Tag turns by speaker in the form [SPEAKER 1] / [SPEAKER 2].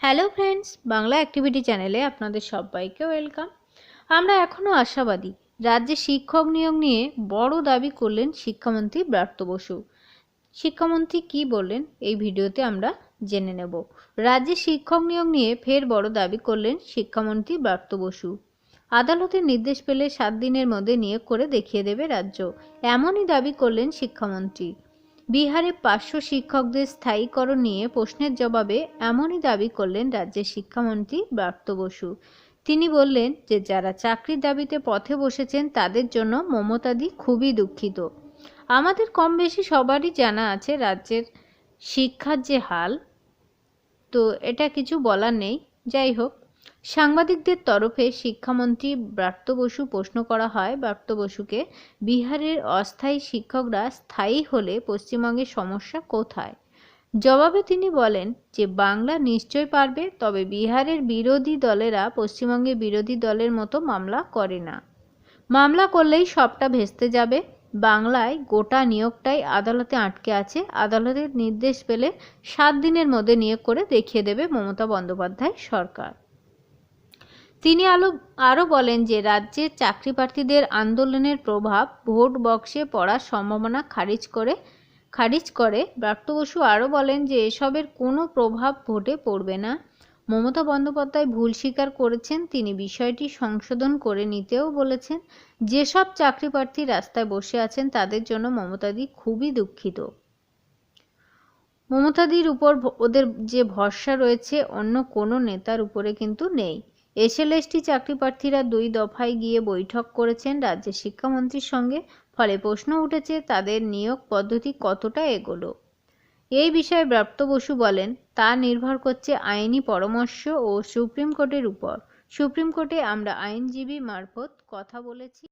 [SPEAKER 1] Hello friends, Bangla activity চ্যানেলে আপনাদের সবাইকে ওয়েলকাম। আমরা এখনও আশাবাদী, রাজ্যে শিক্ষক নিয়োগ নিয়ে বড় দাবি করলেন শিক্ষামন্ত্রী ব্রাত্য বসু। শিক্ষামন্ত্রী কি বললেন এই ভিডিওতে আমরা জেনে নেব। রাজ্যে শিক্ষক নিয়োগ নিয়ে ফের বড় দাবি করলেন শিক্ষামন্ত্রী ব্রাত্য বসু। আদালতের নির্দেশ পেলে সাত দিনের মধ্যে নিয়োগ করে দেখিয়ে দেবে রাজ্য। এমনই দাবি করলেন শিক্ষামন্ত্রী। বিহারে পাঁচশো শিক্ষকদের স্থায়ীকরণ নিয়ে প্রশ্নের জবাবে এমনই দাবি করলেন রাজ্যের শিক্ষামন্ত্রী ব্রাত্য বসু। তিনি বললেন যে, যারা চাকরির দাবিতে পথে বসেছেন, তাদের জন্য মমতাদি খুবই দুঃখিত। আমাদের কম বেশি সবারই জানা আছে রাজ্যের শিক্ষার যে হাল। তো এটা কিছু বলার নেই। যাই হোক সাংবাদিকদের তরফে শিক্ষামন্ত্রী ব্রাত্য বসু প্রশ্ন করা হয়, ব্রাত্য বসুকে, বিহারের অস্থায়ী শিক্ষকরা স্থায়ী হলে পশ্চিমবঙ্গের সমস্যা কোথায়? জবাবে তিনি বলেন যে, বাংলা নিশ্চয় পারবে, তবে বিহারের বিরোধী দলেরা পশ্চিমবঙ্গে বিরোধী দলের মতো মামলা করে না। মামলা করলেই সবটা ভেস্তে যাবে। বাংলায় গোটা নিয়োগটাই আদালতে আটকে আছে। আদালতের নির্দেশ পেলে সাত দিনের মধ্যে নিয়োগ করে দেখিয়ে দেবে মমতা বন্দ্যোপাধ্যায় সরকার। তিনি আলো, আরও বলেন যে রাজ্যের চাকরি প্রার্থীদের আন্দোলনের প্রভাব ভোট বক্সে পড়ার সম্ভাবনা খারিজ করে খারিজ করে। ব্রাত্য বসু আরও বলেন যে এসবের কোনো প্রভাব ভোটে পড়বে না। মমতা বন্দ্যোপাধ্যায় ভুল স্বীকার করেছেন, তিনি বিষয়টি সংশোধন করে নিতেও বলেছেন। যেসব চাকরি প্রার্থী রাস্তায় বসে আছেন, তাদের জন্য মমতাদি খুবই দুঃখিত। মমতাদির উপর ওদের যে ভরসা রয়েছে, অন্য কোনো নেতার উপরে কিন্তু নেই। এসএলএসটি চাকরিপ্রার্থীরা দুই দফায় গিয়ে বৈঠক করেছেন রাজ্যের শিক্ষামন্ত্রীর সঙ্গে। ফলে প্রশ্ন উঠেছে, তাদের নিয়োগ পদ্ধতি কতটা এগোলো? এই বিষয়ে ব্রাপ্ত বসু বলেন, তা নির্ভর করছে আইনি পরামর্শ ও সুপ্রিম কোর্টের উপর। সুপ্রিম কোর্টে আমরা আইনজীবী মারফত কথা বলেছি।